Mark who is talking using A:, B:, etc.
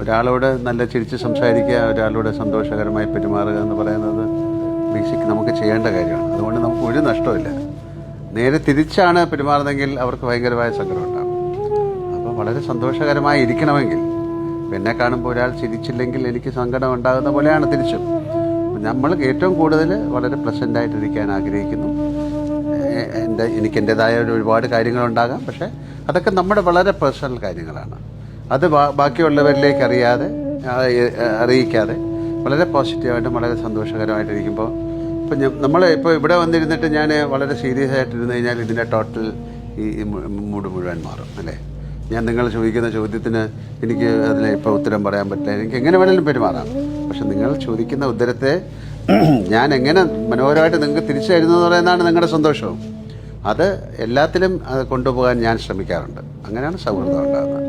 A: ഒരാളോട് നല്ല ചിരിച്ച് സംസാരിക്കുക ഒരാളോട് സന്തോഷകരമായി പെരുമാറുക എന്ന് പറയുന്നത് ബേസിക് നമുക്ക് ചെയ്യേണ്ട കാര്യമാണ്. അതുകൊണ്ട് നമുക്ക് ഒരു നഷ്ടമില്ല നേരെ തിരിച്ചാണ് പെരുമാറുന്നതെങ്കിൽ അവർക്ക് ഭയങ്കരമായ സങ്കടം ഉണ്ടാകും. അപ്പോൾ വളരെ സന്തോഷകരമായി ഇരിക്കണമെങ്കിൽ എന്നെ കാണുമ്പോൾ ഒരാൾ ചിരിച്ചില്ലെങ്കിൽ എനിക്ക് സങ്കടം ഉണ്ടാകുന്ന പോലെയാണ് തിരിച്ചും. നമ്മൾ ഏറ്റവും കൂടുതൽ വളരെ പ്ലസന്റായിട്ടിരിക്കാൻ ആഗ്രഹിക്കുന്നു. എന്റെ എനിക്ക് എന്റെതായ ഒരു ഒരുപാട് കാര്യങ്ങളുണ്ടാകാം പക്ഷേ അതൊക്കെ നമ്മുടെ വളരെ പേഴ്സണൽ കാര്യങ്ങളാണ്. അത് ബാക്കിയുള്ളവരിലേക്ക് അറിയാതെ അറിയിക്കാതെ വളരെ പോസിറ്റീവായിട്ടും വളരെ സന്തോഷകരമായിട്ടിരിക്കുമ്പോൾ ഇപ്പം നമ്മൾ ഇപ്പോൾ ഇവിടെ വന്നിരുന്നിട്ട് ഞാൻ വളരെ സീരിയസ് ആയിട്ടിരുന്നു കഴിഞ്ഞാൽ ഇതിന്റെ ടോട്ടൽ ഈ മൂട് മുഴുവൻ മാറും അല്ലേ? ഞാൻ നിങ്ങൾ ചോദിക്കുന്ന ചോദ്യത്തിന് എനിക്ക് അതിന് ഇപ്പോൾ ഉത്തരം പറയാൻ പറ്റില്ല. എനിക്ക് എങ്ങനെ വേണമെങ്കിലും പെരുമാറാം. പക്ഷെ നിങ്ങൾ ചോദിക്കുന്ന ഉത്തരത്തെ ഞാൻ എങ്ങനെ മനോഹരമായിട്ട് നിങ്ങൾക്ക് തിരിച്ചു തരുന്നു എന്ന് പറയുന്നതാണ് നിങ്ങളുടെ സന്തോഷവും. അത് എല്ലാത്തിലും അത് കൊണ്ടുപോകാൻ ഞാൻ ശ്രമിക്കാറുണ്ട്. അങ്ങനെയാണ് സൗഹൃദം ഉണ്ടാകുന്നത്.